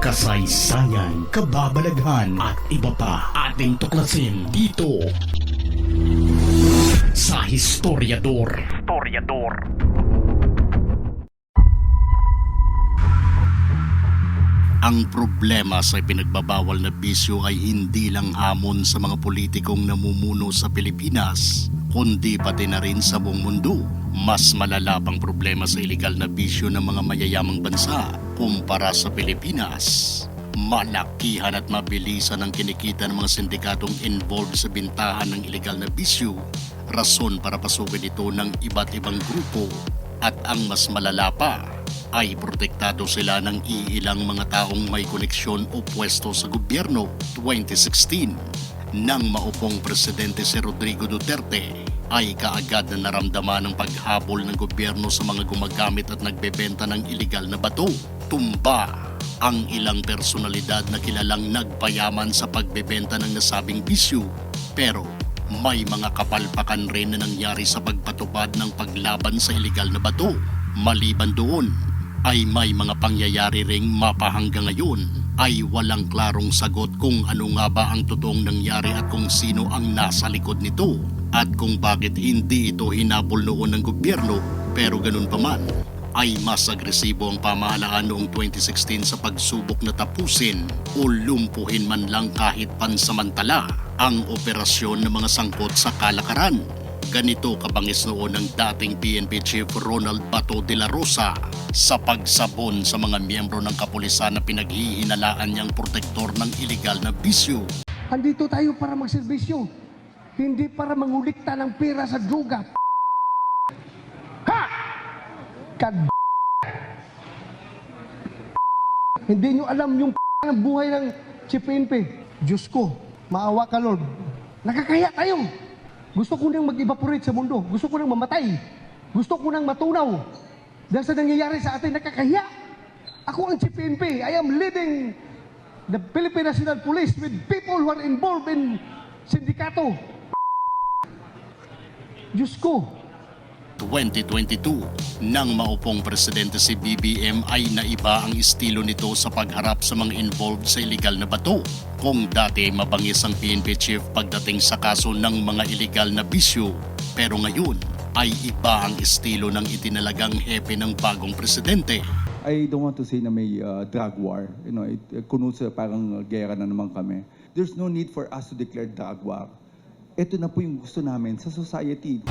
kasaysayan, kababalaghan at iba pa ating tuklasin dito sa Historiador. Historiador. Ang problema sa pinagbabawal na bisyo ay hindi lang hamon sa mga politikong namumuno sa Pilipinas, kundi pati na rin sa buong mundo. Mas malala pang problema sa ilegal na bisyo ng mga mayayamang bansa kumpara sa Pilipinas. Malakihan at mabilisan ang kinikita ng mga sindikatong involved sa bintahan ng ilegal na bisyo, rason para pasukin ito ng iba't ibang grupo at ang mas malala pa ay protektado sila ng iilang mga taong may koneksyon o pwesto sa gobyerno 2016. Nang maupong presidente si Rodrigo Duterte ay kaagad na naramdaman ang paghabol ng gobyerno sa mga gumagamit at nagbebenta ng ilegal na bato. Tumba ang ilang personalidad na kilalang nagpayaman sa pagbebenta ng nasabing bisyo. Pero may mga kapalpakan rin na nangyari sa pagpatupad ng paglaban sa ilegal na bato. Maliban doon, ay may mga pangyayari ring mapahanggang ngayon ay walang klarong sagot kung ano nga ba ang totoong nangyari at kung sino ang nasa likod nito at kung bakit hindi ito hinabol noon ng gobyerno pero ganun pa man ay mas agresibo ang pamahalaan noong 2016 sa pagsubok na tapusin o lumpuhin man lang kahit pansamantala ang operasyon ng mga sangkot sa kalakaran. Ganito kabangis noon ng dating PNP Chief Ronald Bato de la Rosa sa pagsabon sa mga miyembro ng kapulisan na pinaghihinalaan niyang protektor ng ilegal na bisyo. Andito tayo para magserbisyo. Hindi para mangulikta ng pera sa droga. Kad... Hindi nyo alam yung ng buhay ng Chief PNP. Diyos ko, maawa ka Lord. Nakakaya tayo. Gusto ko nang mag-evaporate sa mundo. Gusto ko nang mamatay. Gusto ko nang matunaw. Dahil sa nangyayari sa atin, nakakahiya. Ako ang Chief PNP. I am leading the Philippine National Police with people who are involved in sindikato. Diyos ko, 2022, nang maupong presidente si BBM ay naiba ang estilo nito sa pagharap sa mga involved sa illegal na bato. Kung dati mabangis ang PNP chief pagdating sa kaso ng mga illegal na bisyo, pero ngayon ay iba ang estilo ng itinalagang hepe ng bagong presidente. I don't want to say na may uh, drug war. You know, it, uh, kuno sa parang uh, gera na naman kami. There's no need for us to declare drug war. Ito na po yung gusto namin sa society.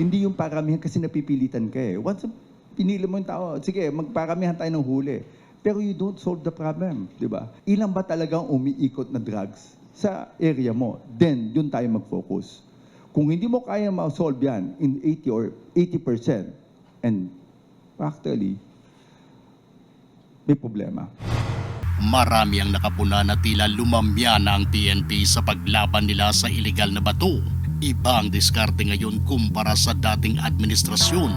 Hindi yung paramihan kasi napipilitan ka eh. Once pinili mo yung tao, sige, magparamihan tayo ng huli. Pero you don't solve the problem, di ba? Ilan ba talagang umiikot na drugs sa area mo? Then, yun tayo mag-focus. Kung hindi mo kaya ma-solve yan in 80 or 80%, and practically, may problema. Marami ang nakapuna na tila lumamya na ang PNP sa paglaban nila sa ilegal na bato. Iba ang diskarte ngayon kumpara sa dating administrasyon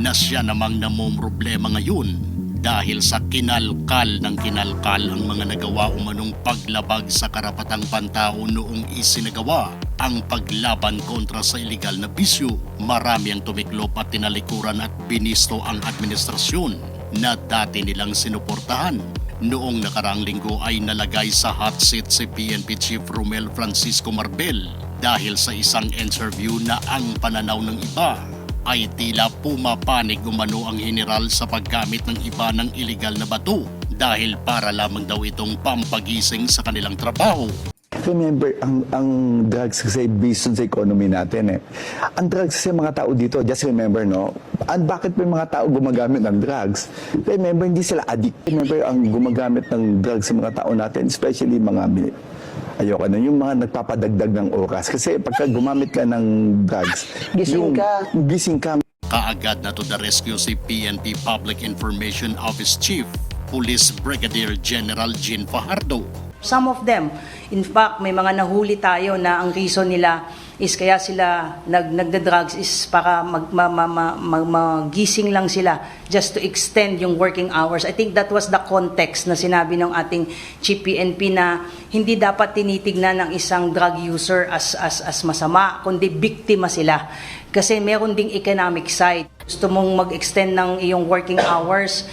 na siya namang namomroblema ngayon dahil sa kinalkal ng kinalkal ang mga nagawa umanong paglabag sa karapatang pantao noong isinagawa ang paglaban kontra sa ilegal na bisyo. Marami ang tumiklop at tinalikuran at binisto ang administrasyon na dati nilang sinuportahan Noong nakaraang linggo ay nalagay sa hot seat si PNP Chief Romel Francisco Marbel dahil sa isang interview na ang pananaw ng iba ay tila pumapanig umano ang general sa paggamit ng iba ng ilegal na bato dahil para lamang daw itong pampagising sa kanilang trabaho. Remember, ang, ang drugs kasi based sa economy natin eh. Ang drugs kasi mga tao dito, just remember no, and bakit may mga tao gumagamit ng drugs? Remember, hindi sila addict. Remember, ang gumagamit ng drugs sa mga tao natin, especially mga, ayoko na, yung mga nagpapadagdag ng oras. Kasi pagka gumamit ka ng drugs, Gising yung, ka. Gising ka, Kaagad na to the rescue si PNP Public Information Office Chief Police Brigadier General Jean Fajardo Some of them, in fact, may mga nahuli tayo na ang reason nila is kaya sila nag nagda-drugs is para mag, ma, ma, ma, ma- magising lang sila just to extend yung working hours. I think that was the context na sinabi ng ating Chief PNP na hindi dapat tinitignan ng isang drug user as as as masama kundi biktima sila. Kasi meron ding economic side. Gusto mong mag-extend ng iyong working hours,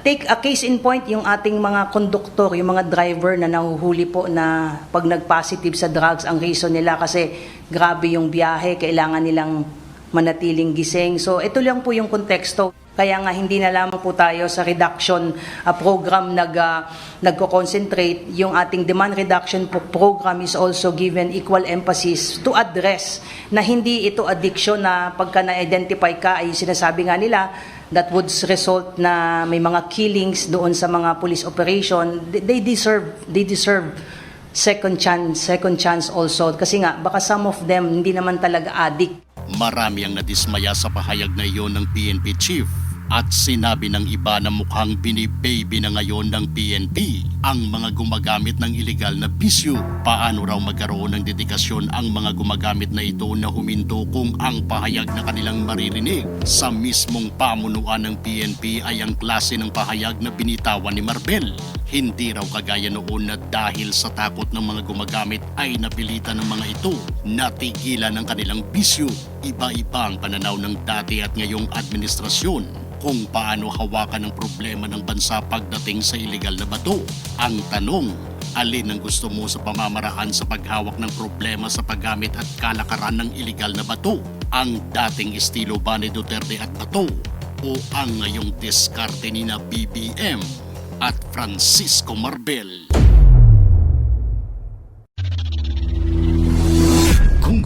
Take a case in point yung ating mga konduktor, yung mga driver na nahuhuli po na pag nag-positive sa drugs, ang reason nila kasi grabe yung biyahe, kailangan nilang manatiling gising. So ito lang po yung konteksto. Kaya nga hindi na lamang po tayo sa reduction uh, program nag uh, nagko-concentrate. Yung ating demand reduction program is also given equal emphasis to address na hindi ito addiction na pagka na-identify ka ay sinasabi nga nila that would result na may mga killings doon sa mga police operation. They- deserve they deserve second chance second chance also kasi nga baka some of them hindi naman talaga addict Marami ang nadismaya sa pahayag na iyon ng PNP chief at sinabi ng iba na mukhang binibaby na ngayon ng PNP ang mga gumagamit ng ilegal na bisyo. Paano raw magkaroon ng dedikasyon ang mga gumagamit na ito na huminto kung ang pahayag na kanilang maririnig sa mismong pamunuan ng PNP ay ang klase ng pahayag na binitawan ni Marbel. Hindi raw kagaya noon na dahil sa takot ng mga gumagamit ay napilitan ng mga ito na tigilan ang kanilang bisyo. Iba-iba ang pananaw ng dati at ngayong administrasyon kung paano hawakan ang problema ng bansa pagdating sa ilegal na bato. Ang tanong, alin ang gusto mo sa pamamaraan sa paghawak ng problema sa paggamit at kalakaran ng ilegal na bato? Ang dating estilo ba ni Duterte at Bato? O ang ngayong diskarte ni na BBM at Francisco Marbel?